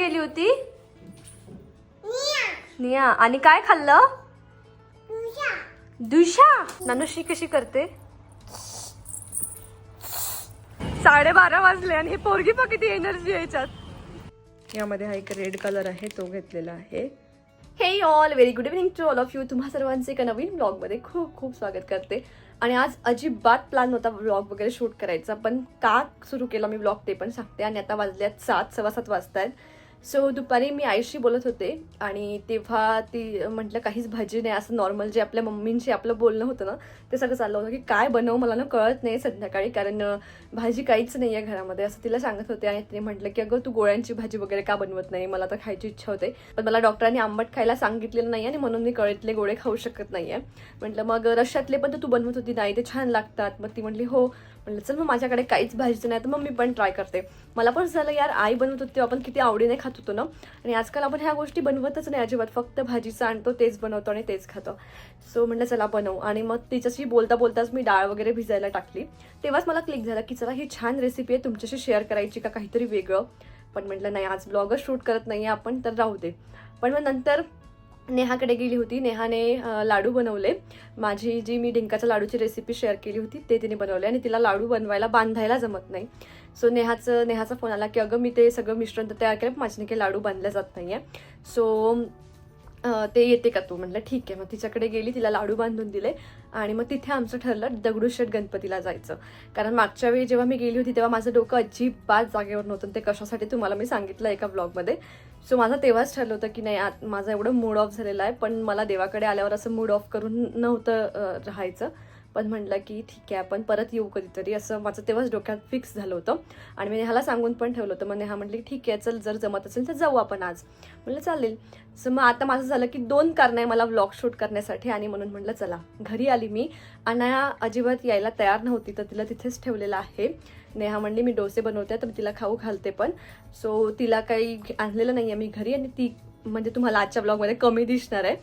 गेली होती? निया. आणि काय खाल्लं? दुषा नानुशी कशी करते? साडेबारा वाजले आणि हे पोरगी पण किती एनर्जी याच्यात. यामध्ये हा एक रेड कलर आहे तो घेतलेला आहे. हे all very good evening to all of you तुम्हा सर्वांचे एका नवीन ब्लॉगमध्ये खूप खूप स्वागत करते. आणि आज अजिबात प्लॅन होता ब्लॉग वगैरे शूट करायचा पण का सुरू केला मी ब्लॉग ते पण सांगते. आणि आता वाजल्यात सात सव्वा सात वाजतायत. सो दुपारी मी आईशी बोलत होते आणि तेव्हा ती म्हटलं काहीच भाजी नाही. असं नॉर्मल जे आपल्या मम्मींशी आपलं बोलणं होतं ना ते सगळं चाललं होतं की काय बनवू? मला ना कळत नाही संध्याकाळी कारण भाजी काहीच नाही आहे घरामध्ये. असं तिला सांगत होते आणि तिने म्हटलं की अगं तू गोळ्यांची भाजी वगैरे का बनवत नाही? मला तर खायची इच्छा होते. पण मला डॉक्टरांनी आंबट खायला सांगितलेलं नाही आणि म्हणून मी कळीतले गोळे खाऊ शकत नाही आहे म्हटलं मग रश्यातले पण तर तू बनवत होती नाही ते छान लागतात. मग ती म्हटली हो म्हटलं चल मग माझ्याकडे काहीच भाजीचं नाही तर मग मी पण ट्राय करते. मला पण झालं यार आई बनवत होती तेव्हा आपण किती आवडीने खात होतो ना? आणि आजकाल आपण ह्या गोष्टी बनवतच नाही अजिबात फक्त भाजीचं आणतो तेच बनवतो आणि तेच खातो. सो म्हटलं चला बनवू. आणि मग तिच्याशी बोलता बोलताच मी डाळ वगैरे भिजायला टाकली. तेव्हाच मला क्लिक झालं की चला ही छान रेसिपी आहे तुमच्याशी शेअर करायची का काहीतरी वेगळं? पण म्हटलं नाही आज ब्लॉगच शूट करत नाही आपण तर राहू दे. पण मग नंतर नेहाकडे गेली होती. नेहाने लाडू बनवले. माझी जी मी डिंकाच्या लाडूची रेसिपी शेअर केली होती ते तिने बनवले आणि तिला लाडू बनवायला बांधायला जमत नाही. सो नेहाचं नेहाचा फोन आला की अगं मी ते सगळं मिश्रण तर तयार केलं पण माझ्याने काही लाडू बांधले जात नाही आहे सो ते येते का तू? म्हटलं ठीक आहे. मग तिच्याकडे गेली तिला लाडू बांधून दिले आणि मग तिथे आमचं ठरलं दगडूशेठ गणपतीला जायचं. कारण मागच्या वेळी जेव्हा मी गेली होती तेव्हा माझं डोकं अजिबात जागेवर नव्हतं ते कशासाठी तुम्हाला मी सांगितलं एका ब्लॉगमध्ये सो माझं तेव्हाच ठरलं होतं की नाही आत माझं एवढं मूड ऑफ झालेलं आहे पण मला देवाकडे आल्यावर असं मूड ऑफ करून नव्हतं राहायचं. पण म्हटलं की ठीक आहे आपण परत येऊ कधीतरी. असं माझं तेव्हाच डोक्यात फिक्स झालं होतं. आणि मी नेहाला सांगून पण ठेवलं होतं. मग नेहा म्हटली ठीक आहे चल जर जमत असेल तर जाऊ आपण आज. म्हटलं चालेल. सो मग आता माझं झालं की दोन कारण आहे मला व्लॉग शूट करण्यासाठी आणि म्हणून म्हटलं चला घरी आली मी. अनाया अजिबात यायला तयार नव्हती तर तिला तिथेच ठेवलेलं आहे. नेहा म्हणली मी डोसे बनवते तर तिला खाऊ घालते पण. सो तिला काही आणलेलं नाही आहे मी घरी आणि ती म्हणजे तुम्हाला आजच्या ब्लॉगमध्ये कमी दिसणार आहे.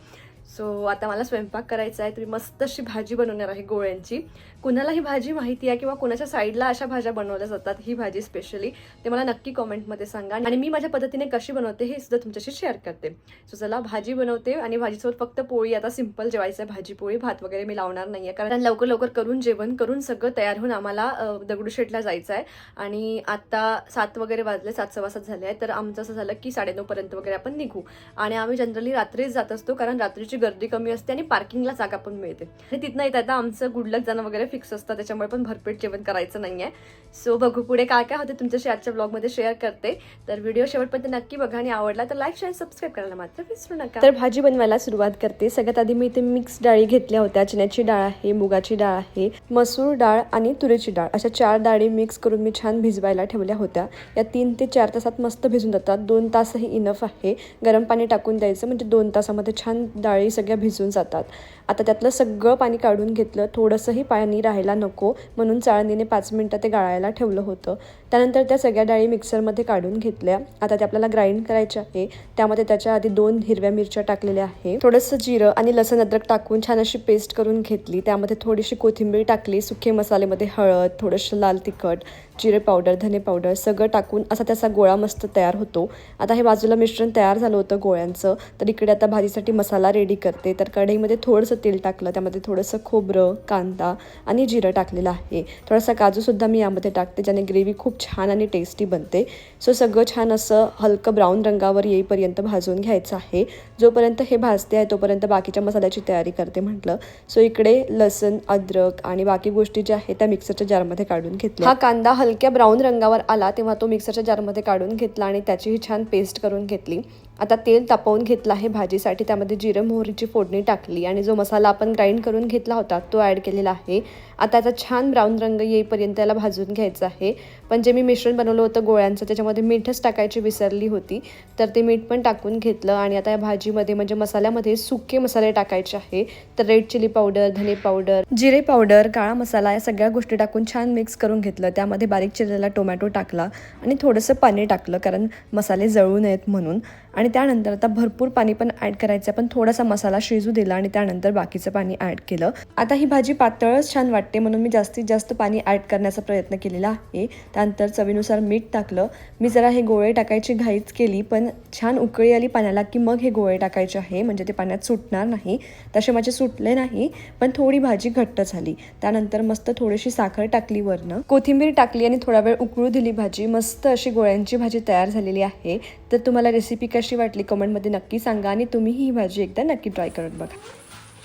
सो आता मला स्वयंपाक करायचा आहे तुम्ही मस्त अशी भाजी बनवणार आहे गोळ्यांची. कुणाला ही भाजी माहिती आहे किंवा कुणाच्या साईडला अशा भाज्या बनवल्या जातात ही भाजी स्पेशली ते मला नक्की कॉमेंटमध्ये सांगा. आणि मी माझ्या पद्धतीने कशी बनवते हे सुद्धा तुमच्याशी शेअर करते. सो चला भाजी बनवते आणि भाजीसोबत फक्त पोळी आता सिंपल जेवायचं आहे भाजी पोळी भात वगैरे मी लावणार नाही आहे कारण लवकर लवकर करून जेवण करून सगळं तयार होऊन आम्हाला दगडूशेठला जायचं आहे. आणि आता सात वगैरे वाजले सात सव्वा सात झाले आहे तर आमचं असं झालं की साडेनऊपर्यंत वगैरे आपण निघू. आणि आम्ही जनरली रात्रीच जात असतो कारण रात्रीची गर्दी कमी असते आणि पार्किंगला जागा पण मिळते. आणि तिथनं येत आता आमचं गुडलक जाणं वगैरे फिक्स असतं. त्याच्यामुळे पण भरपेट जेवण करायचं नाही आहे सो बघू पुढे काय काय होते तुमच्याशी आजच्या ब्लॉगमध्ये शेअर करते. तर व्हिडिओ शेवटपर्यंत नक्की बघा आणि आवडला तर लाईक शेअर सबस्क्राईब करायला मात्र विसरू नका. तर भाजी बनवायला सुरुवात करते. सगळ्यात आधी मी इथे मिक्स डाळी घेतल्या होत्या. चण्याची डाळ आहे मुगाची डाळ आहे मसूर डाळ आणि तुरीची डाळ. अशा चार डाळी मिक्स करून मी छान भिजवायला ठेवल्या होत्या. या तीन ते चार तासात मस्त भिजून जातात. दोन तासही इनफ आहे. गरम पाणी टाकून द्यायचं म्हणजे दोन तासामध्ये छान डाळी सगळ्या भिजून जातात. आता त्यातलं सगळं पाणी काढून घेतलं. थोडंसंही पाणी राहायला नको म्हणून चाळणीने पाच मिनटं ते गाळायला ठेवलं होतं. त्यानंतर त्या सगळ्या डाळी मिक्सरमध्ये काढून घेतल्या. आता ते आपल्याला ग्राइंड करायचे आहे. त्यामध्ये त्याच्या आधी दोन हिरव्या मिरच्या टाकलेल्या आहे. थोडंसं जिरं आणि लसण अद्रक टाकून छान अशी पेस्ट करून घेतली. त्यामध्ये थोडीशी कोथिंबीर टाकली सुके मसाल्यामध्ये हळद थोडंसं लाल तिखट जिरे पावडर धने पावडर सगळं टाकून असा त्याचा गोळा मस्त तयार होतो. आता हे बाजूला मिश्रण तयार झालं होतं गोळ्यांचं. तर इकडे आता भाजीसाठी मसाला रेडी करते. तर कढईमध्ये थोडंसं तेल टाकलं. त्यामध्ये थोडंसं खोबरं कांदा आणि जिरं टाकलेलं आहे. थोडासा काजूसुद्धा मी यामध्ये टाकते ज्याने ग्रेव्ही खूप छान आणि टेस्टी बनते. सो सगळं छान असं हलकं ब्राऊन रंगावर येईपर्यंत भाजून घ्यायचं आहे. जोपर्यंत हे भाजते आहे तोपर्यंत बाकीच्या मसाल्याची तयारी करते म्हटलं. सो इकडे लसण अद्रक आणि बाकी गोष्टी ज्या आहेत त्या मिक्सरच्या जारमध्ये काढून घेतल्या. हा कांदा हलक्या ब्राऊन रंगावर आला तेव्हा तो मिक्सरच्या जारमध्ये काढून घेतला आणि त्याचीही छान पेस्ट करून घेतली. आता तेल तापवून घेतलं आहे भाजीसाठी. त्यामध्ये जिरं मोहरीची फोडणी टाकली आणि जो मसाला आपण ग्राइंड करून घेतला होता तो ॲड केलेला आहे. आता त्याचा छान ब्राऊन रंग येईपर्यंत त्याला भाजून घ्यायचा आहे. पण जे मी मिश्रण बनवलं होतं गोळ्यांचं त्याच्यामध्ये मीठच टाकायची विसरली होती. तर ते मीठ पण टाकून घेतलं आणि आता या भाजीमध्ये म्हणजे मसाल्यामध्ये सुके मसाले टाकायचे आहे. तर रेड चिली पावडर धने पावडर जिरे पावडर काळा मसाला या सगळ्या गोष्टी टाकून छान मिक्स करून घेतलं. त्यामध्ये बारीक चिरलेला टोमॅटो टाकला आणि थोडंसं पाणी टाकलं कारण मसाले जळू नयेत म्हणून. आणि आणि त्यानंतर आता भरपूर पाणी पण ॲड करायचं पण थोडासा मसाला शिजू दिला आणि त्यानंतर बाकीचं पाणी ॲड केलं. आता ही भाजी पातळच छान वाटते म्हणून मी जास्तीत जास्त पाणी ॲड करण्याचा प्रयत्न केलेला आहे. त्यानंतर चवीनुसार मीठ टाकलं. मी जरा हे गोळे टाकायची घाईच केली पण छान उकळी आली पाण्याला की मग हे गोळे टाकायचे आहे. म्हणजे ते पाण्यात सुटणार नाही. तसे माझे सुटले नाही पण थोडी भाजी घट्ट झाली. त्यानंतर मस्त थोडीशी साखर टाकली वरनं. कोथिंबीर टाकली आणि थोडा वेळ उकळू दिली भाजी. मस्त अशी गोळ्यांची भाजी तयार झालेली आहे. तर तुम्हाला रेसिपी कशी वाटली कमेंटमध्ये नक्की सांगा आणि तुम्ही ही भाजी एकदा नक्की ट्राय करून बघा.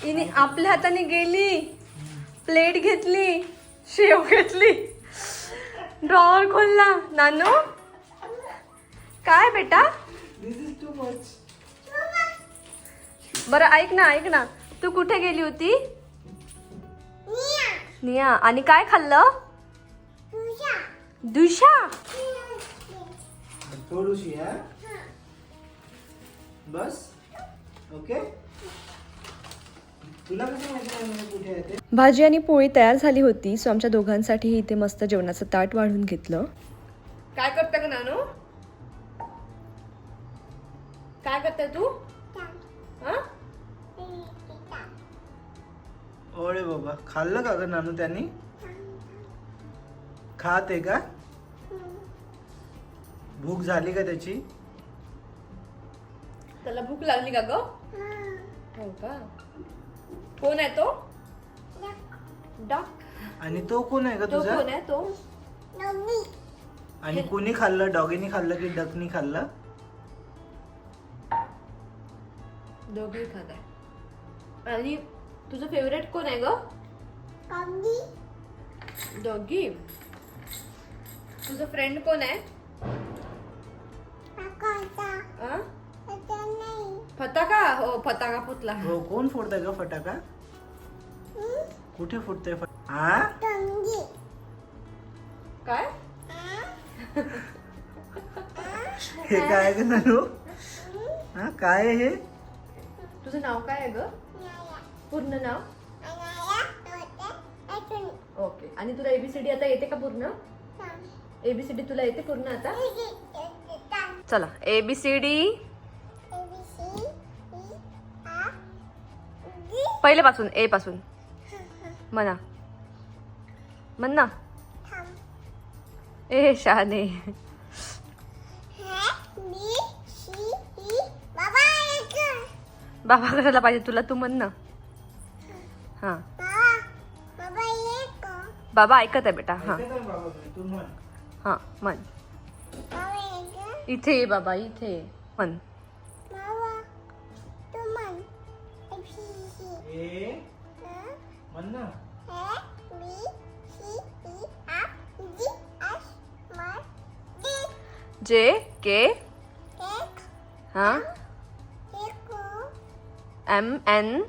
हिने आपल्या हाताने गेली. प्लेट घेतली. शेव घेतली. ड्रॉवर खोलला. नानू? काय बेटा? बरं ऐक ना ऐक ना. तू कुठे गेली होती? निया. आणि काय खाल्लं? दुशा थोडीशी हा? बस. ओके? तुला कसं माहिती नाही कुठे आहे ते? भाजी आणि पोळी तयार झाली होती सो आमच्या दोघांसाठी इथे मस्त जेवणाचं ताट वाढून घेतलं. काय करता का नानू? काय करता तू? हा? ओळे बाबा. खाल्लं का ग नानू त्यांनी? खात आहे का भूक झाली का त्याची? त्याला भूक लागली का ग? हो. का? कोण आहे तो? डॉग आणि तो कोण आहे का तो तुझा? कोण आहे तो? आणि कोणी खाल्लं? डॉगीनी खाल्लं की डकनी खाल्लं? दोघे खात आहे. आणि तुझं फेवरेट कोण आहे ग? डॉगी तुझं फ्रेंड कोण आहे? फटाका? हो फटाका फुटला. हो कोण फोडतंय का फटाका? कुठे फुटतंय फट? हा काय? हे काय ग नानू? हा काय आहे हे? तुझं नाव काय आहे ग? पूर्ण नाव? ओके. आणि तुला एबीसीडी आता येते का पूर्ण? एबीसीडी तुला येते पूर्ण आता? चला एबीसीडी पहिले पासून ए पासून म्हणा. म्हण. ना ए शहाणे. बाबा कशाला पाहिजे तुला तू म्हण ना. हा. बाबा ऐकत आहे बेटा हा. हा म्हण. इथे ये बाबा इथे ये. म्हण. ए? म्हण ना जे के? हा? एम एन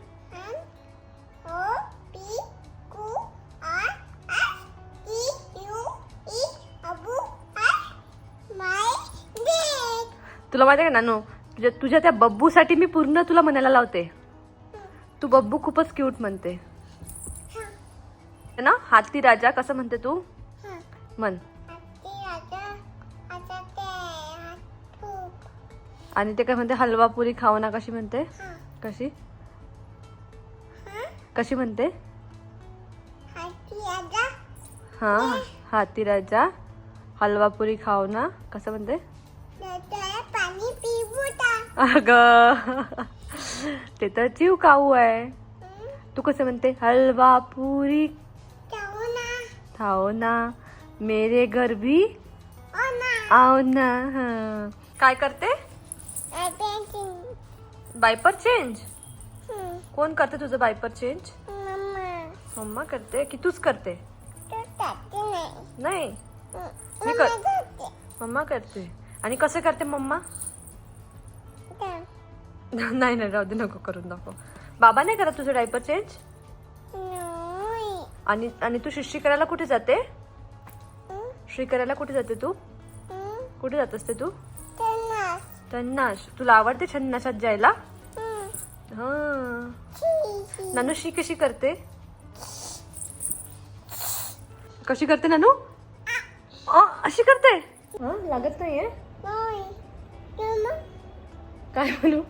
तुला माहिती आहे का नानू? तुझ्या तुझ्या त्या बब्बूसाठी मी पूर्ण तुला म्हणायला लावते. तू बब्बू खूपच क्यूट म्हणते. है ना? हाती राजा कसं म्हणते तू? म्हण. आणि ते काय म्हणते? हलवा पुरी खाऊ ना कशी म्हणते. कशी? कशी म्हणते? हा हाती राजा. हलवा पुरी खाऊ ना? कसं म्हणते? अग. ते तर जीव काऊ आहे. तू कसं म्हणते? हलवा पुरी. खाओ ना. मेरे घर भी आओ ना. हा. काय करते? बायपर चेंज कोण करते तुझं बायपर चेंज मम्मा. करते की तूच करते? नाही. मी कर. मम्मा करते. आणि कसं करते मम्मा? नाही नाही राहू दे नको करून दाखव बाबा नाही करत तुझं डायपर चेंज आणि आणि तू शिष्टी करायला कुठे जाते? श्री करायला कुठे जाते तू? कुठे जात असते तू? छन्नाश तुला आवडते छन्नाशात जायला? हा. नानू श्री कशी करते? कशी करते नानू? अशी करते? हा लागत नाहीये? काय म्हणू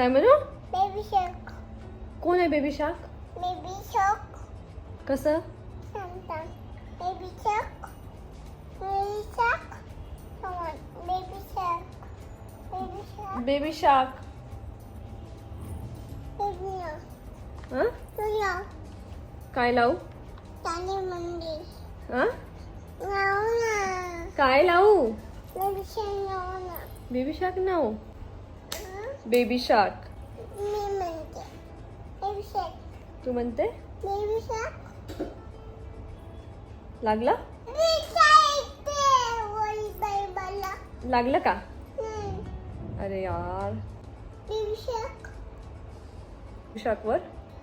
काय म्हणू? बेबी शक कोण आहे बेबी शाक बेबी शक कसं? सांगता बेबी शक बेबी हं? तुला काय लावू ताने मंदिर हं? लावू ना काय लावू? बेबी शक लावू? ना बेबी शाक नाव? बेबी शाक मी म्हणते बेबी शक तू म्हणते? बेबी शक लागला? विचारते बोल बाई मला लागलं का? हं. अरे यार. बेबी शक शाकवर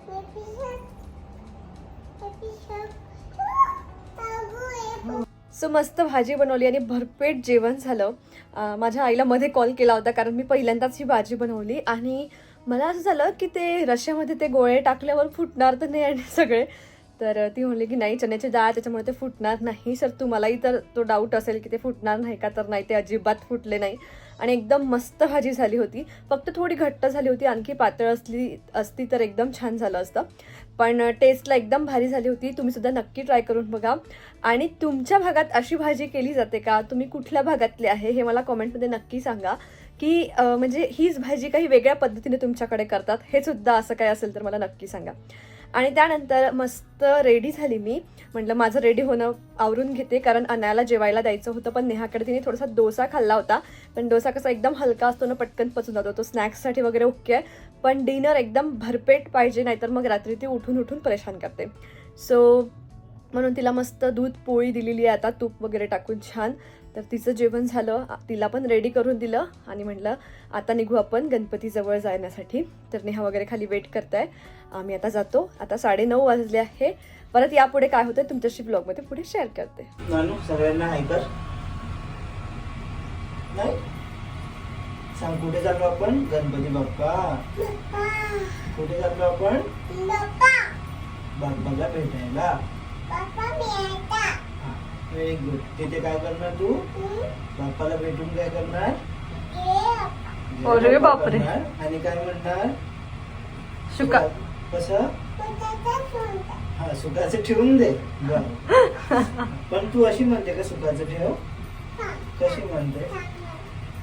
बेबी शक बेबी शक बाबू आहे सो मस्त भाजी बनवली आणि भरपेट जेवण झालं. माझ्या आईला मध्ये कॉल केला होता कारण मी पहिल्यांदाच ही भाजी बनवली. आणि मला असं झालं की ते रश्यामध्ये ते गोळे टाकल्यावर फुटणार तर नाही आणि सगळे. तर ती म्हणली की नाही चण्याची डाळ त्याच्यामुळे ते फुटणार नाही. सर तुम्हालाही तर तो डाऊट असेल की ते फुटणार नाही का? तर नाही ते अजिबात फुटले नाही. आणि एकदम मस्त भाजी झाली होती. फक्त थोडी घट्ट झाली होती आणखी पातळ असली असती तर एकदम छान झालं असतं. पण टेस्टला एकदम भारी झाली होती. तुम्ही सुद्धा नक्की ट्राय करून बघा. आणि तुमच्या भागात अशी भाजी केली जाते का? तुम्ही कुठल्या भागातले आहे? हे मला कॉमेंटमध्ये नक्की सांगा. की म्हणजे हीच भाजी काही वेगळ्या पद्धतीने तुमच्याकडे करतात हे सुद्धा असं काय असेल तर मला नक्की सांगा. आणि त्यानंतर मस्त रेडी झाली मी. म्हटलं माझं रेडी होणं आवरून घेते कारण अनायाला जेवायला द्यायचं होतं पण नेहाकडे तिने थोडासा डोसा खाल्ला होता. पण डोसा कसा एकदम हलका असतो ना पटकन पचून जातो. तो स्नॅक्ससाठी वगैरे ओके आहे पण डिनर एकदम भरपेट पाहिजे नाहीतर मग रात्री ती उठून उठून परेशान करते. सो म्हणून तिला मस्त दूध पोळी दिलेली आहे आता तूप वगैरे टाकून छान. तर तिचं जेवण झालं तिला पण रेडी करून दिलं आणि म्हटलं आता निघू आपण गणपतीजवळ जाण्यासाठी. तर नेहा वगैरे खाली वेट करताय. आम्ही आता जातो. आता साडेनऊ वाजले आहे. परत यापुढे काय होतं तुमच्याशी ब्लॉगमध्ये पुढे शेअर करते. नानू सगळ्यांना हाय कर. नाही? सांग कुठे चाललो आपण? गणपती बाप्पा. कुठे चाललो आपण? बाप्पा. बाप्पाला भेटायला. बाप्पा मी आता व्हेरी गुड तिथे काय करणार तू? बाप्पाला भेटून काय करणार? अरे बापरे. आणि काय म्हणणार? शुका. कसं? हा सुखाचं ठेवून दे. बर. पण तू अशी म्हणते का सुखाचं ठेव? कशी म्हणते?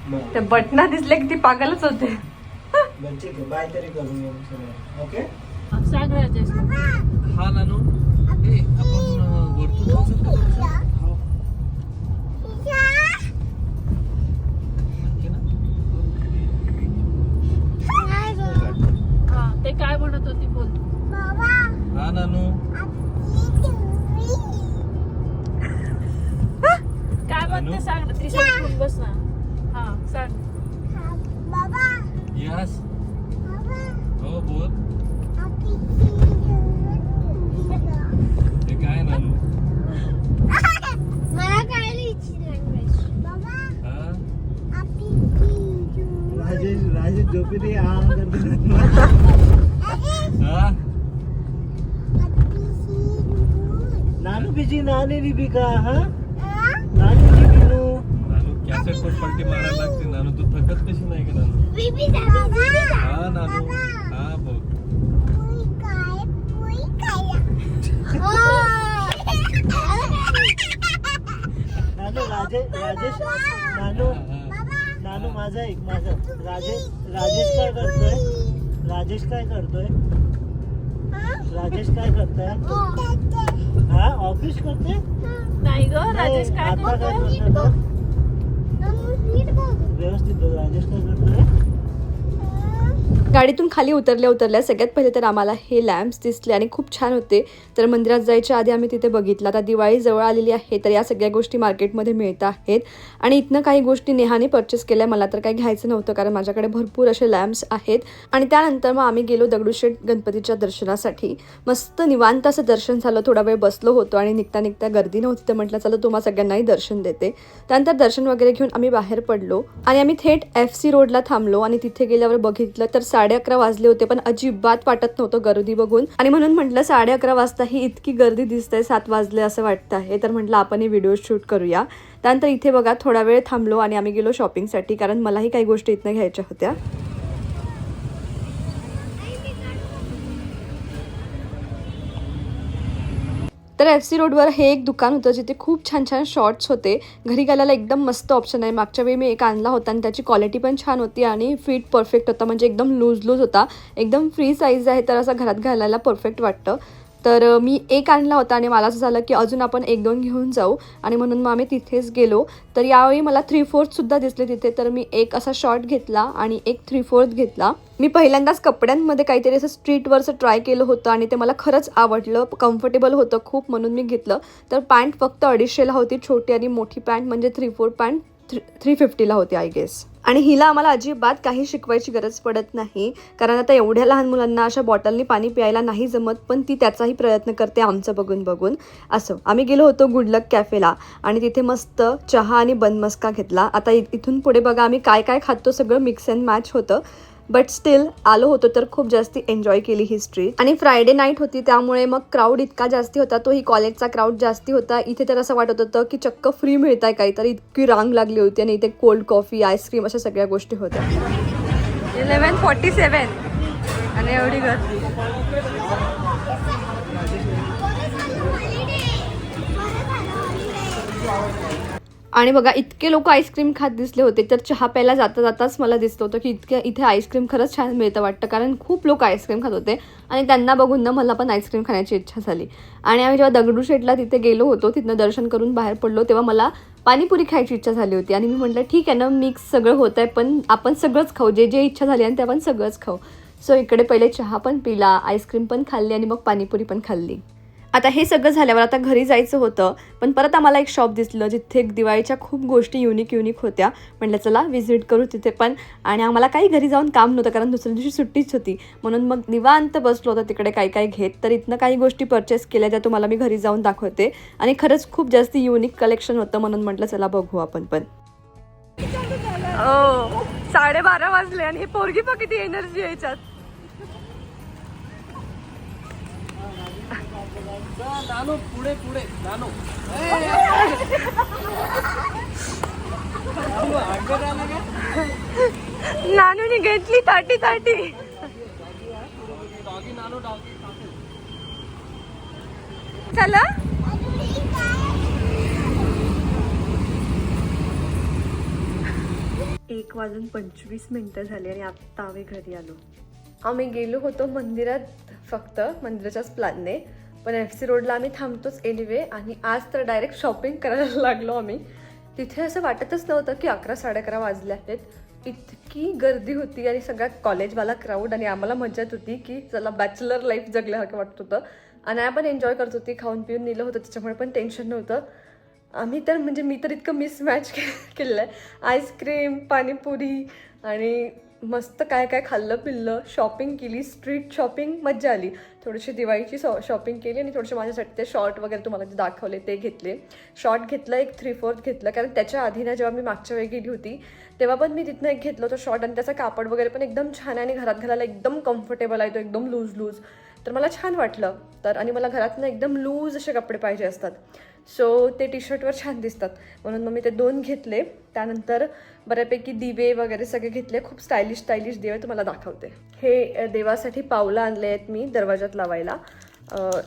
बर. ते बटना दिसले की ती पागलच होते. बर ठीक आहे. बाय तरी करून येऊ सगळं. ओके? हा नानू. ए आपण वरतून जाऊ शकतो नानू बिजी नानी लिपिका हा? नानी लिपिनू नानू कॅसेट पण पलटी मारायला लागते नानू? तू थकत कशी नाही का नानू? हा नानू। हा बोल। नानू राजेश राजेश नानू नानू माझा एक माझा. राजेश राजेश काय करतोय? राजेश काय करतोय? राजेश काय करतोय? हा ऑफिस करते नाही ग राजेश काय आता काय करतोय करतोय तो? व्यवस्थित बोल, राजेश काय गाडीतून खाली उतरल्या उतरल्या सगळ्यात पहिले तर आम्हाला हे लॅम्प्स दिसले आणि खूप छान होते. तर मंदिरात जायच्या आधी आम्ही तिथे बघितलं. आता दिवाळी जवळ आलेली आहे तर या सगळ्या गोष्टी मार्केटमध्ये मिळत आहेत. आणि इथनं काही गोष्टी नेहाने परचेस केल्या. मला तर काही घ्यायचं नव्हतं कारण माझ्याकडे भरपूर असे लॅम्प्स आहेत. आणि त्यानंतर मग आम्ही गेलो दगडूशेठ गणपतीच्या दर्शनासाठी. मस्त निवांत असं दर्शन झालं. थोडा वेळ बसलो होतो आणि निघता निघता गर्दी नव्हती. तर म्हटलं चला तुम्हाला सगळ्यांनाही दर्शन देते. त्यानंतर दर्शन वगैरे घेऊन आम्ही बाहेर पडलो. आणि आम्ही थेट एफ सी रोडला थांबलो आणि तिथे गेल्यावर बघितलं तर साडे साडे अकरा वाजले होते पण अजिबात वाटत नव्हतं गर्दी बघून. आणि म्हणून म्हटलं साडे अकरा वाजता ही इतकी गर्दी दिसते सात वाजले असं वाटतं आहे. तर म्हटलं आपण हे व्हिडिओ शूट करूया. त्यानंतर इथे बघा थोडा वेळ थांबलो आणि आम्ही गेलो शॉपिंगसाठी कारण मलाही काही गोष्टी इथनं घ्यायच्या होत्या. तर एफ सी रोडवर हे एक दुकान होतं जिथे खूप छान छान शॉर्ट्स होते. घरी घालायला एकदम मस्त ऑप्शन आहे. मागच्या वेळी मी एक आणला होता आणि त्याची क्वालिटी पण छान होती आणि फिट परफेक्ट होता. म्हणजे एकदम लूज लूज होता. एकदम फ्री साईज आहे तर असं घरात घालायला परफेक्ट वाटतं. तर मी एक आणला होता आणि मला असं झालं की अजून आपण एक दोन घेऊन जाऊ. आणि म्हणून मग आम्ही तिथेच गेलो. तर यावेळी मला थ्री फोर्थसुद्धा दिसले तिथे. तर मी एक असा शॉर्ट घेतला आणि एक थ्री फोर्थ घेतला. मी पहिल्यांदाच कपड्यांमध्ये काहीतरी असं स्ट्रीटवरचं ट्राय केलं होतं आणि ते मला खरंच आवडलं. कम्फर्टेबल होतं खूप म्हणून मी घेतलं. तर पॅन्ट फक्त अडीचशेला होती छोटी आणि मोठी पॅन्ट म्हणजे three four pant three three फिफ्टीला होती आय गेस आणि हिला आम्हाला अजिबात काही शिकवायची गरज पडत नाही. कारण आता एवढ्या लहान मुलांना अशा बॉटलनी पाणी प्यायला नाही जमत पण ती त्याचाही प्रयत्न करते आमचं बघून बघून. असं. आम्ही गेलो होतो गुडलक कॅफेला आणि तिथे मस्त चहा आणि बनमस्का घेतला. आता इथून पुढे बघा आम्ही काय काय खातो सगळं मिक्स अँड मॅच होतं. बट स्टील आलो होतो तर खूप जास्ती एन्जॉय केली ही स्ट्रीट आणि फ्रायडे नाईट होती त्यामुळे मग क्राऊड इतका जास्ती होता तोही कॉलेजचा क्राऊड जास्ती होता. इथे तर असं वाटत होतं की चक्क फ्री मिळत आहे काहीतरी इतकी रांग लागली होती आणि इथे कोल्ड कॉफी आईस्क्रीम अशा सगळ्या गोष्टी होत्या. इलेवन फॉर्टी सेवन आणि एवढी गर्दी. आणि बघा इतके लोक आईस्क्रीम खात दिसले होते तर चहा प्यायला जाता जाताच मला दिसलं होतं की इतके इथे आईस्क्रीम खरंच छान मिळतं वाटतं कारण खूप लोक आईस्क्रीम खात होते आणि त्यांना बघून ना मला पण आईस्क्रीम खाण्याची इच्छा झाली. आणि आम्ही जेव्हा दगडूशेठला तिथे गेलो होतो तिथनं दर्शन करून बाहेर पडलो तेव्हा मला पाणीपुरी खायची इच्छा झाली होती. आणि मी म्हटलं ठीक आहे ना मिक्स सगळं होत आहे पण आपण सगळंच खाऊ जे जे इच्छा झाली आणि ते आपण सगळंच खाऊ. सो इकडे पहिले चहा पण पिला आईस्क्रीम पण खाल्ली आणि मग पाणीपुरी पण खाल्ली. आता हे सगळं झाल्यावर आता घरी जायचं होतं पण परत आम्हाला एक शॉप दिसलं जिथे दिवाळीच्या खूप गोष्टी युनिक युनिक होत्या. म्हटलं चला व्हिजिट करू तिथे पण. आणि आम्हाला काही घरी जाऊन काम नव्हतं कारण दुसऱ्या दिवशी सुट्टीच होती. म्हणून मग निवांत बसलो होतं तिकडे काही काही घेत. तर इथनं काही गोष्टी परचेस केल्या ज्या तुम्हाला मी घरी जाऊन दाखवते. आणि खरंच खूप जास्त युनिक कलेक्शन होतं म्हणून म्हटलं चला बघू आपण पण. हो, साडेबारा वाजले आणि हे पोरगी पण किती एनर्जी यायच्यात नानो पुढे पुढे नानो. नानूने घेतली ताटी ताटी. चला. एक वाजून पंचवीस मिनिटं झाली आणि आत्ता आम्ही घरी आलो. आम्ही गेलो होतो मंदिरात फक्त मंदिराच्याच प्लॅनने. पण एफ सी रोडला आम्ही थांबतोच एनिवे आणि आज तर डायरेक्ट शॉपिंग करायला लागलो आम्ही. तिथे असं वाटतच नव्हतं की अकरा साडे अकरा वाजले आहेत. इतकी गर्दी होती आणि सगळ्या कॉलेजवाला क्राऊड आणि आम्हाला मजा येत होती की चला बॅचलर लाईफ जगल्यासारखं वाटत होतं. आणि आपण एन्जॉय करत होती खाऊन पिऊन नेलं होतं त्याच्यामुळे पण टेन्शन नव्हतं. आम्ही तर म्हणजे मी तर इतकं मिसमॅच केलेलं आहे आईस्क्रीम पाणीपुरी आणि मस्त काय काय खाल्लं पिल्लं शॉपिंग केली स्ट्रीट शॉपिंग मज्जा आली. थोडीशी दिवाळीची शॉपिंग केली आणि थोडेसे माझ्यासाठी ते शॉर्ट वगैरे तुम्हाला जे दाखवले ते घेतले. शॉर्ट घेतलं एक थ्री फोर्थ घेतलं कारण त्याच्या आधी ना जेव्हा मी मागच्या वेळी गेली होती तेव्हा पण मी तिथनं एक घेतलं होतं शॉर्ट आणि त्याचा कापड वगैरे पण एकदम छान आहे आणि घरात घालायला एकदम कम्फर्टेबल आहे तो एकदम लूज लूज तर मला छान वाटलं. तर आणि मला घरातनं एकदम लूज असे कपडे पाहिजे असतात. सो ते टी शर्टवर छान दिसतात. म्हणून मग मी ते दोन घेतले. त्यानंतर बऱ्यापैकी दिवे वगैरे सगळे घेतले. खूप स्टायलिश स्टायलिश दिवे तुम्हाला दाखवते. हे देवासाठी पावलं आणले आहेत मी दरवाजात लावायला.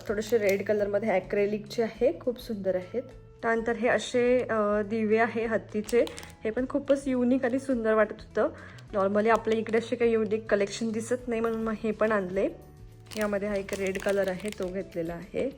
थोडेसे रेड कलरमध्ये ॲक्रेलिकचे आहे. खूप सुंदर आहेत. त्यानंतर हे असे दिवे आहे हत्तीचे. हे पण खूपच युनिक आणि सुंदर वाटत होतं. नॉर्मली आपल्या इकडे असे काही युनिक कलेक्शन दिसत नाही म्हणून मग हे पण आणले. यामध्ये हा एक रेड कलर आहे तो घेतलेला आहे.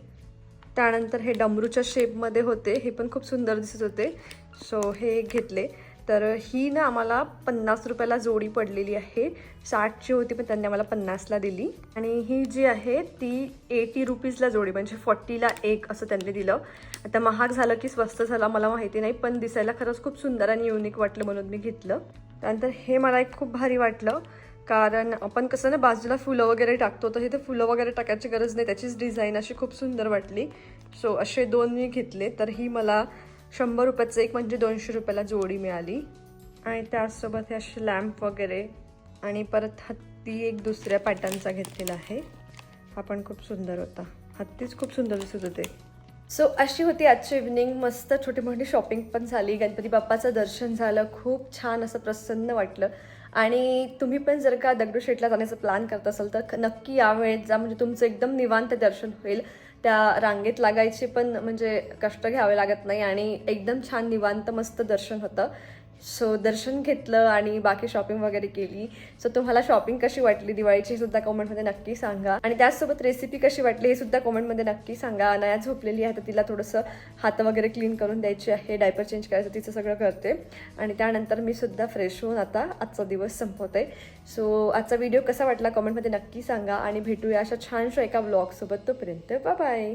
त्यानंतर हे डमरूच्या शेपमध्ये होते. हे पण खूप सुंदर दिसत होते. सो हे घेतले. तर ही ना आम्हाला पन्नास रुपयाला जोडी पडलेली आहे. साठची होती पण त्यांनी आम्हाला पन्नासला दिली. आणि ही जी आहे ती एटी रुपीजला जोडी म्हणजे फॉर्टीला एक असं त्यांनी दिलं. आता महाग झालं की स्वस्त झालं मला माहिती नाही पण दिसायला खरंच खूप सुंदर आणि युनिक वाटलं म्हणून मी घेतलं. त्यानंतर हे मला एक खूप भारी वाटलं. कारण आपण कसं ना बाजूला फुलं वगैरे टाकतो तर इथे फुलं वगैरे टाकायची गरज नाही. त्याचीच डिझाईन अशी खूप सुंदर वाटली. सो असे दोन मी घेतले तर ही मला शंभर रुपयाचं एक म्हणजे दोनशे रुपयाला जोडी मिळाली. आणि त्याचसोबत हे असे लॅम्प वगैरे आणि परत हत्ती एक दुसऱ्या पॅटर्नचा घेतलेला आहे. हा पण खूप सुंदर होता. हत्तीच खूप सुंदर दिसत होते. सो अशी होती आजची इव्हनिंग मस्त छोटी मोठी शॉपिंग पण झाली. गणपती बाप्पाचं दर्शन झालं. खूप छान असं प्रसन्न वाटलं. आणि तुम्ही पण जर का दगडूशेठला जाण्याचा प्लॅन करत असाल तर नक्की यावेळेत जा. म्हणजे तुमचं एकदम निवांत दर्शन होईल. त्या रांगेत लागायचे पण म्हणजे कष्ट घ्यावे लागत नाही. आणि एकदम छान निवांत मस्त दर्शन होतं. सो दर्शन घेतलं आणि बाकी शॉपिंग वगैरे केली. सो तुम्हाला शॉपिंग कशी वाटली? दिवाळीची सुद्धा कॉमेंटमध्ये नक्की सांगा. आणि त्याचसोबत रेसिपी कशी वाटली हे सुद्धा कॉमेंटमध्ये नक्की सांगा. अनाया झोपलेली आहे तर तिला थोडंसं हात वगैरे क्लीन करून द्यायची आहे. डायपर चेंज करायचं तिचं सगळं करते. आणि त्यानंतर मी सुद्धा फ्रेश होऊन आता आजचा दिवस संपवते. सो आजचा व्हिडिओ कसा वाटला? कमेंटमध्ये नक्की सांगा. आणि भेटूया अशा छानशा एका ब्लॉगसोबत तोपर्यंत. बाय